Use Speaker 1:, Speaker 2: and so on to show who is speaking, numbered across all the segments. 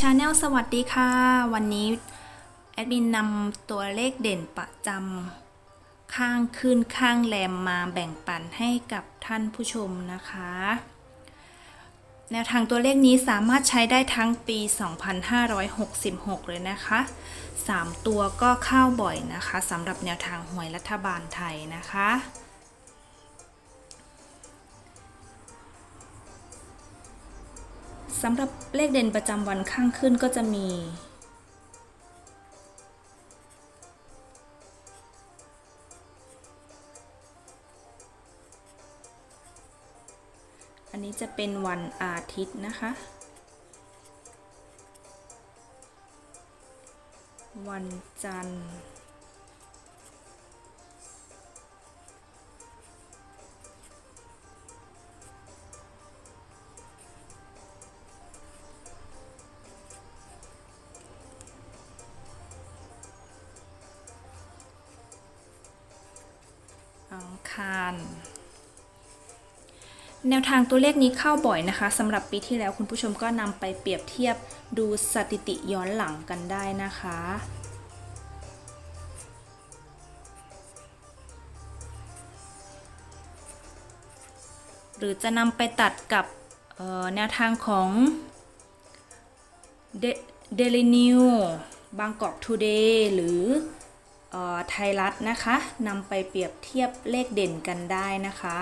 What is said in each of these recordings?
Speaker 1: ชาแนลสวัสดีค่ะ วันนี้แอดมินนำตัวเลขเด่นประจำข้างขึ้นข้างแรมมาแบ่งปันให้กับท่านผู้ชมนะคะ แนวทางตัวเลขนี้สามารถใช้ได้ทั้งปี 2566 เลยนะคะ 3 ตัวก็เข้าบ่อยนะคะสำหรับแนวทางหวยรัฐบาลไทยนะคะ สำหรับเลขเด่นประจำวันข้างขึ้นก็จะมี อันนี้จะเป็นวันอาทิตย์นะคะ วันจันทร์าร แนวทางตัวเลขนี้เข้าบ่อยนะคะสำหรับปีที่แล้วคุณผู้ชมก็นำไปเปรียบเทียบดูสถิติย้อนหลังกันได้นะคะหรือจะนำไปตัดกับแนวทางของเดลินิวบางกอกทูเดย์หรือ ไทยรัฐนะคะนำไปเปรียบเทียบเลขเด่นกันได้นะคะ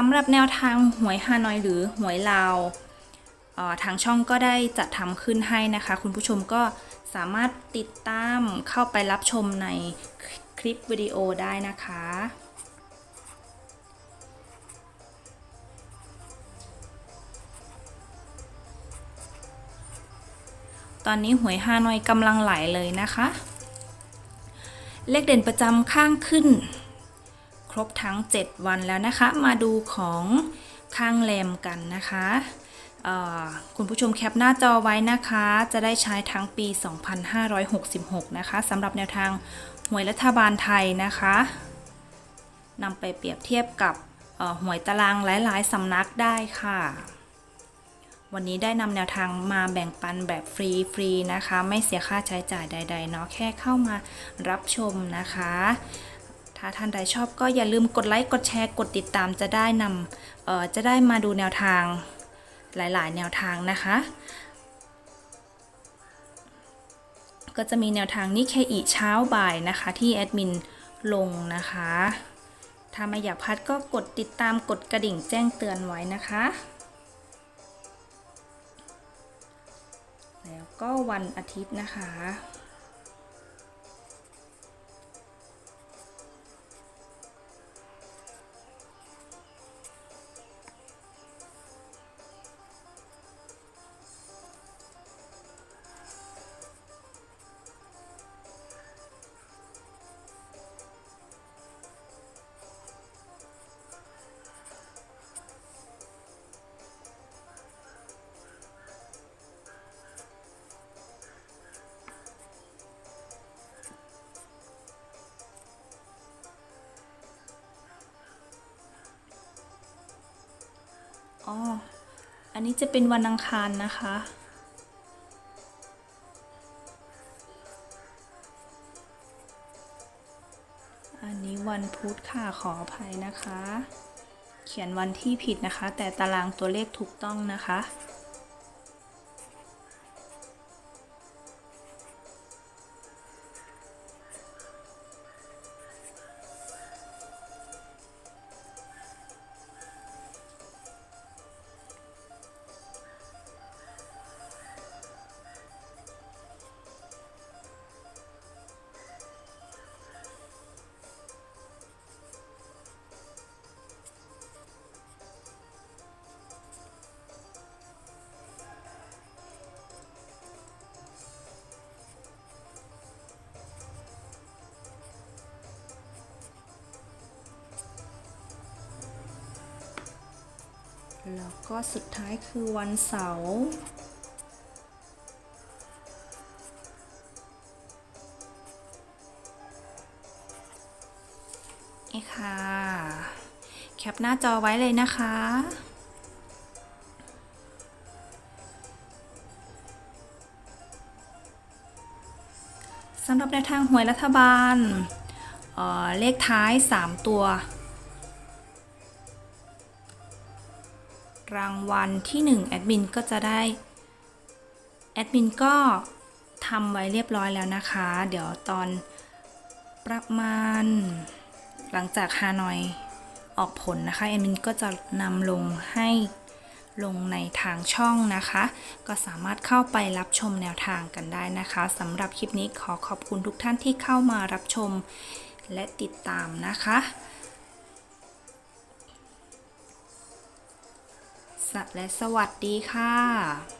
Speaker 1: สำหรับแนวทางหวยฮานอยหรือหวยลาวทางช่องก็ได้จัดทำขึ้นให้นะคะ คุณผู้ชมก็สามารถติดตามเข้าไปรับชมในคลิปวิดีโอได้นะคะ ตอนนี้หวยฮานอยกำลังไหลเลยนะคะ เลขเด่นประจำข้างขึ้น บทั้ง 7 วันแล้วนะคะ มาดูของข้างแรมกันนะคะคุณผู้ชมแคปหน้าจอไว้นะคะ จะได้ใช้ทั้งปี 2566 นะคะสำหรับแนวทางหวยรัฐบาลไทยนะคะนำไปเปรียบเทียบกับเอ่อหวยตารางหลาย ๆสำนักได้ค่ะ วันนี้ได้นำแนวทางมาแบ่งปันแบบฟรี ๆ นะคะ ไม่เสียค่าใช้จ่ายใด ๆ เนาะแค่เข้ามารับชมนะคะ ถ้าท่านใดชอบก็อย่าลืมกดไลค์กดแชร์กดติดตามจะได้นำจะได้มาดูแนวทางหลายๆ แนวทางนะคะ ก็จะมีแนวทางนิเคอีเช้าบ่ายนะคะ ที่แอดมินลงนะคะ ถ้าไม่อยากพลาดก็กดติดตามกดกระดิ่งแจ้งเตือนไว้นะคะ แล้วก็วันอาทิตย์นะคะ อ๋อ อันนี้จะเป็นวันอังคารนะคะ อันนี้วันพุธค่ะขออภัยนะคะ เขียนวันที่ผิดนะคะ แต่ตารางตัวเลขถูกต้องนะคะ แล้วก็สุดท้ายคือวันเสาร์นี่ค่ะ แคปหน้าจอไว้เลยนะคะสำหรับในวทางหวยรัฐบาลเออเลขท้าย 3 ตัว รางวัลที่1แอดมินก็จะได้แอดมินก็ทำไว้เรียบร้อยแล้วนะคะ เดี๋ยวตอนประมาณ หลังจากฮานอยออกผลนะคะแอดมินก็จะนำลงให้ลงในทางช่องนะคะ ก็สามารถเข้าไปรับชมแนวทางกันได้นะคะสำหรับคลิปนี้ขอขอบคุณทุกท่านที่เข้ามารับชมและติดตามนะคะ และสวัสดีค่ะ